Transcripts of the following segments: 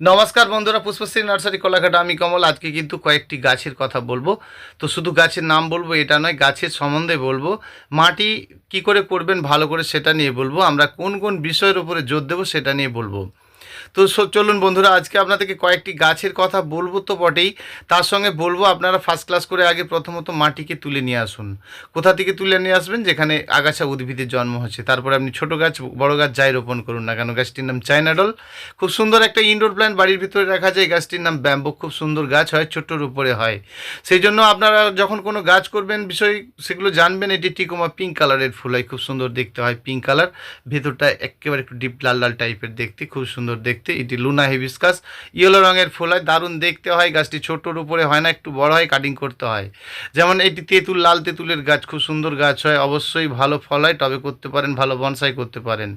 নমস্কার বন্ধুরা, পুষ্পশ্রী নার্সারি কোলাঘাটা। আমি কমল। আজকে কিন্তু কয়েকটি গাছের কথা বলব। তো শুধু গাছের নাম বলব, এটা নয়, গাছের সম্বন্ধে বলব। মাটি কি করে করবেন, ভালো করে সেটা নিয়ে বলব। আমরা কোন কোন বিষয়ের উপরে জোর দেবো, সেটা নিয়ে বলব। তো চলুন বন্ধুরা, আজকে আপনাদেরকে কয়েকটি গাছের কথা বলব তো বটেই। তার সঙ্গে বলব, আপনারা ফার্স্ট ক্লাস করে আগে প্রথমত মাটিকে তুলে নিয়ে আসুন। কোথা থেকে তুলে নিয়ে আসবেন? যেখানে আগাছা উদ্ভিদের জন্ম হচ্ছে। তারপরে আপনি ছোট গাছ, বড় গাছ যাই রোপণ করুন না কেন, গাছটির নাম চাইনাডল খুব সুন্দর একটা ইনডোর প্ল্যান্ট বাড়ির ভিতরে রাখা যায়, গাছটির নাম ব্যাম্বো। খুব সুন্দর গাছ হয়, ছোট্টর উপরে হয়। সেই জন্য আপনারা যখন কোনো গাছ করবেন, বিষয় সেগুলো জানবেন, এটি টিকোমা পিঙ্ক কালারের ফুল হয়, খুব সুন্দর দেখতে হয় পিঙ্ক কালার ভেতরটা একেবারে একটু ডিপ লাল লাল টাইপের দেখতে, খুব সুন্দর দেখতে। এটি লুনা হেবিসকাস। ইয়েলো রঙের ফুল হয় দারুণ দেখতে হয়, গাছটি ছোটোর উপরে হয় না, একটু বড় হয় কাটিং করতে হয়। যেমন এটি তেঁতুল, লাল তেঁতুলের গাছ, খুব সুন্দর গাছ হয়, অবশ্যই ভালো ফল হয় টবে করতে পারেন, ভালো বনসাই করতে পারেন।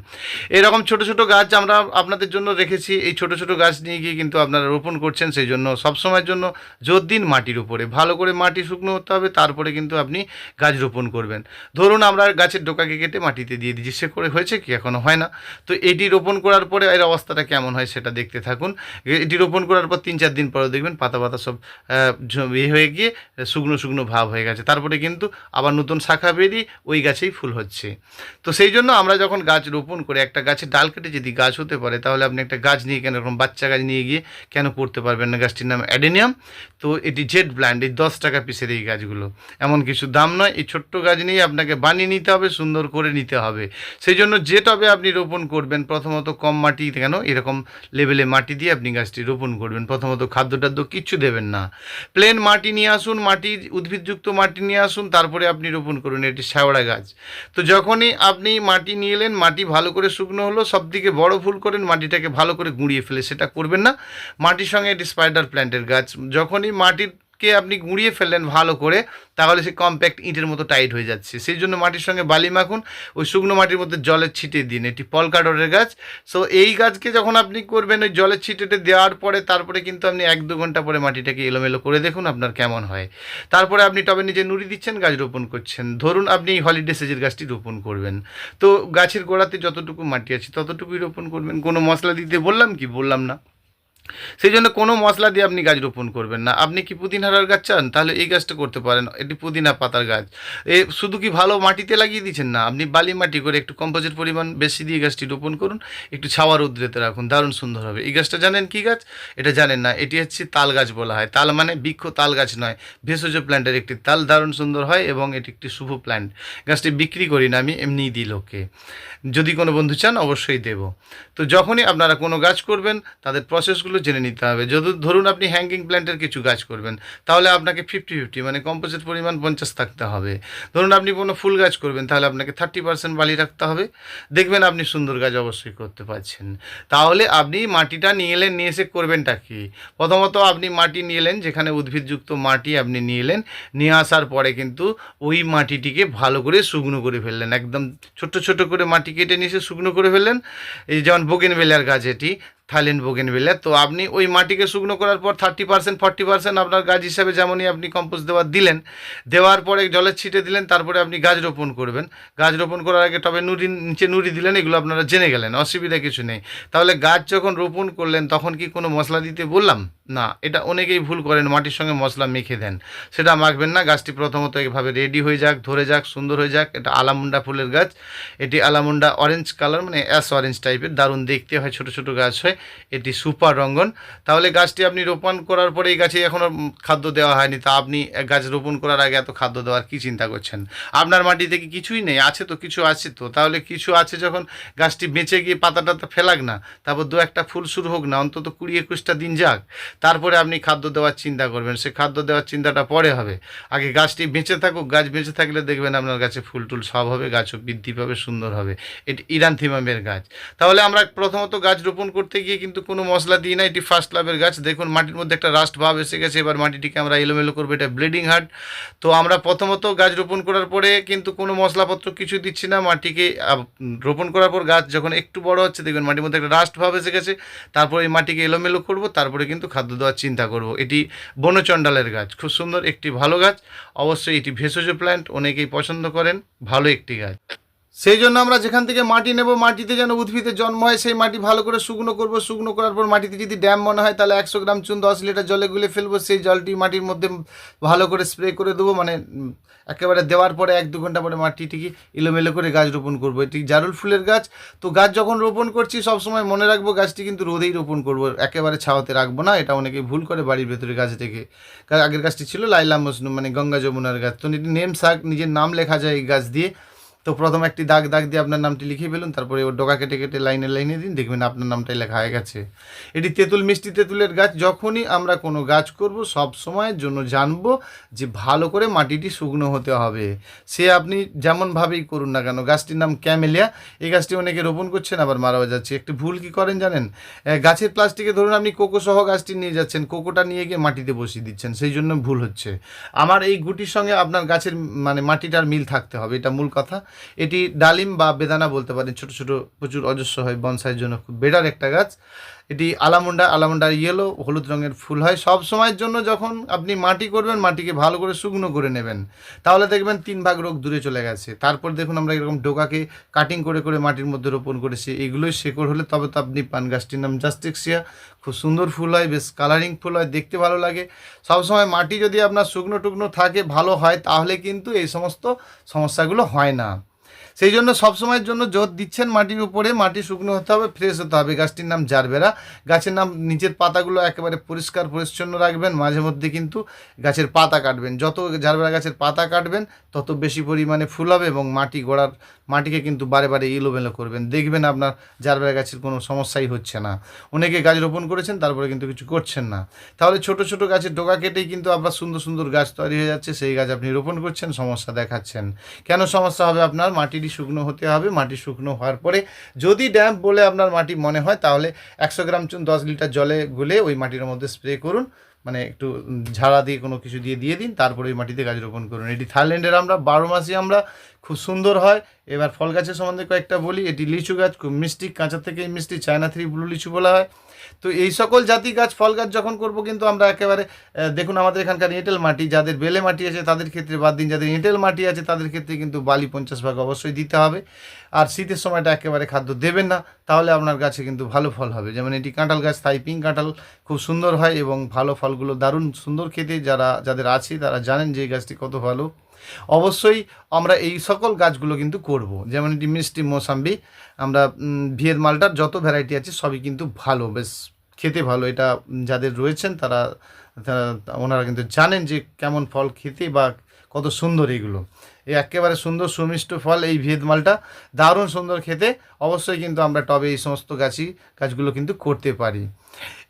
এরকম ছোট ছোট গাছ আমরা আপনাদের জন্য রেখেছি, এই ছোট ছোট গাছ নিয়ে গিয়ে কিন্তু আপনারা রোপণ করছেন, সেই জন্য সবসময়ের জন্য জোর দিন মাটির উপরে, ভালো করে মাটি শুকনো হতে হবে, তারপরে কিন্তু আপনি গাছ রোপণ করবেন। ধরুন আমরা গাছের ডোকাকে কেটে মাটিতে দিয়ে দিচ্ছি সে করে হয়েছে কি এখনও হয় না। তো এটি রোপণ করার পরে এর অবস্থাটা কেমন? হয় সেটা দেখতে থাকুন। এটি রোপণ করার পর তিন চার দিন পরে দেখবেন পাতা পাতা সব ইয়ে হয়ে গিয়ে শুকনো শুকনো ভাব হয়ে গেছে। তারপরে কিন্তু আবার নতুন শাখা বেরিয়ে ওই গাছেই ফুল হচ্ছে। তো সেই জন্য আমরা যখন গাছ রোপণ করে, একটা গাছের ডাল কেটে যদি গাছ হতে পারে, তাহলে আপনি একটা গাছ নিয়ে কেন, এরকম বাচ্চা গাছ নিয়ে গিয়ে কেন করতে পারবেন না? গাছটির নাম অ্যাডেনিয়াম। তো এটি জেড ব্ল্যান্ড, এই দশ টাকা পিসের এই গাছগুলো। এমন কিছু দাম নয়, এই ছোট্ট গাছ নিয়ে আপনাকে বানিয়ে নিতে হবে, সুন্দর করে নিতে হবে। সেই জন্য যে টবে আপনি রোপণ করবেন, প্রথমত কম মাটি কেন, এরকম লেভেলে মাটি দিয়ে আপনি গাছটি রোপণ করবেন। প্রথমত খাদ্য টাদ্য কিচ্ছু দেবেন না। প্লেন মাটি নিয়ে আসুন, মাটি উদ্ভিদযুক্ত মাটি নিয়ে আসুন, তারপরে আপনি রোপণ করুন এটি শ্যাওড়া গাছ। তো যখনই আপনি মাটি নিয়ে এলেন, মাটি ভালো করে শুকনো হলো সব দিকে বড় ফুল করেন, মাটিটাকে ভালো করে গুঁড়িয়ে ফেলে, সেটা করবেন না। মাটির সঙ্গে এটি স্পাইডার প্ল্যান্টের গাছ। যখনই মাটিরকে আপনি গুঁড়িয়ে ফেললেন ভালো করে, তাহলে সে কম্প্যাক্ট ইটের মতো টাইট হয়ে যাচ্ছে। সেই জন্য মাটির সঙ্গে বালি মাখুন, ওই শুকনো মাটির মধ্যে জলের ছিটিয়ে দিন। এটি পলকাডরের গাছ। সো এই গাছকে যখন আপনি করবেন, ওই জলের ছিটেটে দেওয়ার পরে, তারপরে কিন্তু আপনি এক দু ঘণ্টা পরে মাটিটাকে এলোমেলো করে দেখুন আপনার কেমন হয়। তারপরে আপনি টবে নিজে নুড়ি দিচ্ছেন, গাছ রোপণ করছেন। ধরুন আপনি এই হলিডে সেজের গাছটি রোপণ করবেন। তো গাছের গোড়াতে যতটুকু মাটি আছে, ততটুকুই রোপণ করবেন। কোনো মশলা দিতে বললাম কি? বললাম না। সেই জন্য কোনো মশলা দিয়ে আপনি গাছ রোপণ করবেন না। আপনি কি পুদিনার গাছ চান? তাহলে এই গাছটা করতে পারেন। এটি পুদিনা পাতার গাছ। এ শুধু কি ভালো মাটিতে লাগিয়ে দিচ্ছেন? না, আপনি বালি মাটি করে একটু কম্পোজিট পরিমাণ বেশি দিয়ে গাছটি রোপণ করুন। একটু ছাওয়ার উদ্রেতে রাখুন। দারুণ সুন্দর হবে। এই গাছটা জানেন কি গাছ? এটা জানেন না। এটি হচ্ছে তাল গাছ বলা হয়। তাল মানে বৃক্ষ তাল গাছ নয়। ভেষজ প্ল্যান্টের একটি তাল দারুণ সুন্দর হয় এবং এটি একটি শুভ প্ল্যান্ট। গাছটি বিক্রি করি না আমি, এমনিই দিই লোককে। যদি কোনো বন্ধু চান, অবশ্যই দেব। তো যখনই আপনারা কোনো গাছ করবেন, তাদের প্রসেসগুলো জেনে নিতে হবে। যদি ধরুন আপনি হ্যাঙ্গিং প্ল্যান্টের কিছু গাছ করবেন, তাহলে আপনাকে ফিফটি ফিফটি মানে কম্পোজিট পরিমাণ পঞ্চাশ থাকতে হবে। ধরুন আপনি কোনো ফুল গাছ করবেন, তাহলে আপনাকে থার্টি পার্সেন্ট বালি রাখতে হবে। দেখবেন আপনি সুন্দর গাছ অবশ্যই করতে পারছেন। তাহলে আপনি মাটিটা নিয়ে এলেন, নিয়ে এসে করবেনটা কি? প্রথমত আপনি মাটি নিয়ে এলেন, যেখানে উদ্ভিদযুক্ত মাটি আপনি নিয়ে এলেন, নিয়ে আসার পরে কিন্তু ওই মাটিটিকে ভালো করে শুকনো করে ফেললেন। একদম ছোট ছোট করে মাটি কেটে নিয়ে এসে শুকনো করে ফেললেন। এই যেমন বোগেনভেলিয়ার গাছ এটি থাইল্যান্ড বোগেনভেলিয়া তো আপনি ওই মাটিকে শুকনো করার পর থার্টি পার্সেন্ট ফর্টি পার্সেন্ট আপনার গাছ হিসাবে যেমনই আপনি কম্পোস্ট দেওয়ার দিলেন, দেওয়ার পরে জলের ছিটে দিলেন, তারপরে আপনি গাছ রোপণ করবেন। গাছ রোপণ করার আগে তবে নুড়ি, নিচে নুড়ি দিলেন, এগুলো আপনারা জেনে গেলেন, অসুবিধা কিছু নেই। তাহলে গাছ যখন রোপণ করলেন, তখন কি কোনো মশলা দিতে বললাম? না, এটা অনেকেই ভুল করেন, মাটির সঙ্গে মশলা মেখে দেন। সেটা মাখবেন না, গাছটি প্রথমত এভাবে রেডি হয়ে যাক, ধরে যাক, সুন্দর হয়ে যাক। এটা আলামুন্ডা ফুলের গাছ, এটি আলামুন্ডা অরেঞ্জ কালার মানে অ্যাশ অরেঞ্জ টাইপের দারুণ দেখতে হয়, ছোট ছোট গাছ হয়। এটি সুপার রঙ্গন। তাহলে গাছটি আপনি রোপণ করার পরে এই গাছে এখনও খাদ্য দেওয়া হয়নি, তা আপনি গাছ রোপণ করার আগে এত খাদ্য দেওয়ার কি চিন্তা করছেন? আপনার মাটিতে কি কিছুই নেই, আছে তো, কিছু আছে তো। তাহলে কিছু আছে যখন গাছটি বেঁচে গিয়ে পাতাটা টাতা ফেলাক না, তারপর দু একটা ফুল শুরু হোক না, অন্তত কুড়ি একুশটা দিন যাক। তারপরে আপনি খাদ্য দেওয়ার চিন্তা করবেন। সে খাদ্য দেওয়ার চিন্তাটা পরে হবে। আগে গাছটি বেঁচে থাকুক, গাছ বেঁচে থাকলে দেখবেন আপনার গাছে ফুল টুল সব হবে, গাছও বৃদ্ধি পাবে, সুন্দর হবে। এটি ইরান থিমামের গাছ। তাহলে আমরা প্রথমত গাছ রোপণ করতে গিয়ে কিন্তু কোনো মশলা দিই না, এটি ফার্স্ট লাভের গাছ। দেখুন, মাটির মধ্যে একটা রাস্ট ভাব এসে গেছে, এবার মাটিটিকে আমরা এলোমেলো করব, এটা ব্লিডিং হার্ট তো আমরা প্রথমত গাছ রোপণ করার পরে কিন্তু কোনো মশলাপত্র কিছু দিচ্ছি না, মাটিকে রোপণ করার পর গাছ যখন একটু বড় হচ্ছে, দেখবেন মাটির মধ্যে একটা রাস্ট ভাব এসে গেছে। তারপরে এই মাটিকে এলোমেলো করব, তারপরে কিন্তু খাদ্য দেওয়ার চিন্তা করব। এটি বনচণ্ডালের গাছ। খুব সুন্দর, একটি ভালো গাছ। অবশ্যই এটি ভেষজ প্ল্যান্ট অনেকেই পছন্দ করেন। ভালো একটি গাছ। সেই জন্য আমরা যেখান থেকে মাটি নেব, মাটিতে যেন উদ্ভিদের জন্ম হয়, সেই মাটি ভালো করে শুকনো করব। শুকনো করার পর মাটিতে যদি ড্যাম মনে হয়, তাহলে একশো গ্রাম চুন, দশ লিটার জলে গুলে ফেলব। সেই জলটি মাটির মধ্যে ভালো করে স্প্রে করে দেবো। মানে একেবারে দেওয়ার পরে এক দু ঘণ্টা পরে মাটিটিকে এলোমেলো করে গাছ রোপণ করব। এটি জারুল ফুলের গাছ। তো গাছ যখন রোপণ করছি, সবসময় মনে রাখব গাছটি কিন্তু রোদেই রোপণ করব। একেবারে ছাওয়াতে রাখব না, এটা অনেকে ভুল করে বাড়ির ভেতরে গাছ থেকে আগের গাছটি ছিল লাইলা মজনু মানে গঙ্গা যমুনার গাছ। তো এটি নেম শাক, নিজের নাম লেখা যায় এই গাছ দিয়ে। তো প্রথম একটি দাগ দাগ দিয়ে আপনার নামটি লিখে ফেলুন, তারপরে ওর ডোকা কেটে কেটে লাইনে লাইনে দিন, দেখবেন আপনার নামটাই লেখা হয়ে গেছে। এটি তেঁতুল, মিষ্টি তেঁতুলের গাছ, যখনই আমরা কোনো গাছ করব, সব সময়ের জন্য জানব যে ভালো করে মাটিটি শুকনো হতে হবে। সে আপনি যেমনভাবেই করুন না কেন, গাছটির নাম ক্যামেলিয়া। এই গাছটি অনেকে রোপণ করছেন, আবার মারাও যাচ্ছে। একটি ভুল কি করেন জানেন? গাছের প্লাস্টিকে ধরুন আপনি কোকো সহ গাছটি নিয়ে যাচ্ছেন, কোকোটা নিয়ে গিয়ে মাটিতে বসিয়ে দিচ্ছেন, সেই জন্য ভুল হচ্ছে। আমার এই গুটির সঙ্গে আপনার গাছের মানে মাটিটার মিল থাকতে হবে, এটা মূল কথা। এটি ডালিম বা বেদানা বলতে পারেন। ছোট ছোট প্রচুর অজস্র হয়, বনসাইয়ের জন্য খুব বেটার একটা গাছ। এটি আলামুন্ডা আলামুন্ডার ইয়েলো হলুদ রঙের ফুল হয়। সব সময়ের জন্য যখন আপনি মাটি করবেন, মাটিকে ভালো করে শুকনো করে নেবেন। তাহলে দেখবেন তিন ভাগ রোগ দূরে চলে গেছে। তারপর দেখুন আমরা এরকম ডোকাকে কাটিং করে করে মাটির মধ্যে রোপণ করেছি। এগুলোই শেকড় হলে তবে তো আপনি পান গাছটির নাম জাস্টিক্সিয়া খুব সুন্দর ফুল হয়, বেশ কালারিং ফুল হয়, দেখতে ভালো লাগে। সবসময় মাটি যদি আপনার শুকনো টুকনো থাকে, ভালো হয়, তাহলে কিন্তু এই সমস্ত সমস্যাগুলো হয় না। সেই জন্য সবসময়ের জন্য জোর দিচ্ছেন মাটির উপরে, মাটি শুকনো হতে হবে ফ্রেশ হতে হবে। গাছটির নাম জারবেরা। গাছের নাম, নিচের পাতাগুলো একেবারে পরিষ্কার, পরিচ্ছন্ন রাখবেন। মাঝে মধ্যে কিন্তু গাছের পাতা কাটবেন। যত জারবেরা গাছের পাতা কাটবেন, তত বেশি পরিমাণে ফুল হবে এবং মাটি গোড়ার, মাটিকে কিন্তু বারে বারে এলোমেলো করবেন। দেখবেন আপনার জারবেরা গাছের কোনো সমস্যাই হচ্ছে না। অনেকে গাছ রোপণ করেছেন, তারপরে কিন্তু কিছু করছেন না। তাহলে ছোট ছোট গাছের ডোকা কেটেই কিন্তু আপনার সুন্দর সুন্দর গাছ তৈরি হয়ে যাচ্ছে। সেই গাছ আপনি রোপণ করছেন, সমস্যা দেখাচ্ছেন। কেন সমস্যা হবে আপনার? মাটিটি শুকনো হতে হবে, মাটি শুকনো হওয়ার পরে যদি ড্যাম্প বলে আপনার মাটি মনে হয়, তাহলে একশো গ্রাম চুন, দশ লিটার জলে গুলে ওই মাটির মধ্যে স্প্রে করুন মানে একটু ঝাড়া দিয়ে কোনো কিছু দিয়ে দিয়ে দিন, তারপরে ওই মাটিতে গাছ রোপণ করুন। এটি থাইল্যান্ডের আমরা বারো মাসই আমরা খুব সুন্দর হয়। এবার ফল গাছের সম্বন্ধে কয়েকটা বলি, এটি লিচু গাছ, খুব মিষ্টি, কাঁচা থেকে মিষ্টি, চায়না থ্রি ব্লু লিচু বলা হয়। তো এই সকল জাতি গাছ, ফল গাছ যখন করব কিন্তু আমরা একেবারে দেখুন আমাদের এখানকার এঁটেল মাটি, যাদের বেলে মাটি আছে তাদের ক্ষেত্রে বাদ দিন, যাদের এঁটেল মাটি আছে তাদের ক্ষেত্রে কিন্তু বালি পঞ্চাশ ভাগ অবশ্যই দিতে হবে। আর শীতের সময়টা একেবারে খাদ্য দেবেন না, তাহলে আপনার গাছে কিন্তু ভালো ফল হবে। যেমন এটি কাঁঠাল গাছ, তাই পিঙ্ক কাঁঠাল খুব সুন্দর হয় এবং ভালো ফলগুলো দারুণ সুন্দর খেতে যারা, যাদের আছে তারা জানেন যে এই গাছটি কত ভালো। অবশ্যই আমরা এই সকল গাছগুলো কিন্তু করব। যেমন এটি মিষ্টি মৌসাম্বি, আমরা ভিয়েত মালটার যত ভ্যারাইটি আছে সবই কিন্তু ভালো, বেশ খেতে ভালো। এটা যাদের রয়েছেন তারা ওনারা কিন্তু জানেন যে কেমন ফল খেতে বা কত সুন্দর এগুলো। এই একেবারে সুন্দর সুমিষ্ট ফল এই ভিয়েত মালটা, দারুণ সুন্দর খেতে। অবশ্যই কিন্তু আমরা টবে এই সমস্ত গাছই, গাছগুলো কিন্তু করতে পারি।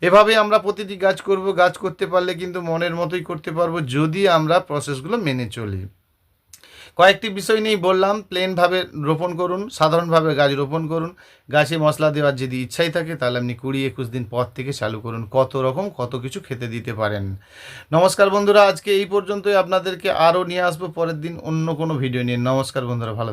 এভাবে আমরা প্রতিটি গাছ করব, গাছ করতে পারলে কিন্তু মনের মতোই করতে পারব, যদি আমরা প্রসেসগুলো মেনে চলি। কয়েকটি বিষয় নিয়েই বললাম প্লেনভাবে রোপণ করুন সাধারণভাবে গাছ রোপণ করুন, গাছে মশলা দেওয়ার যদি ইচ্ছাই থাকে তাহলে আপনি কুড়ি একুশ দিন পর থেকে চালু করুন, কত রকম কত কিছু খেতে দিতে পারেন। নমস্কার বন্ধুরা, আজকে এই পর্যন্তই আপনাদেরকে আরও নিয়ে আসব, পরের দিন অন্য কোনো ভিডিও নিয়ে। নমস্কার বন্ধুরা, ভালো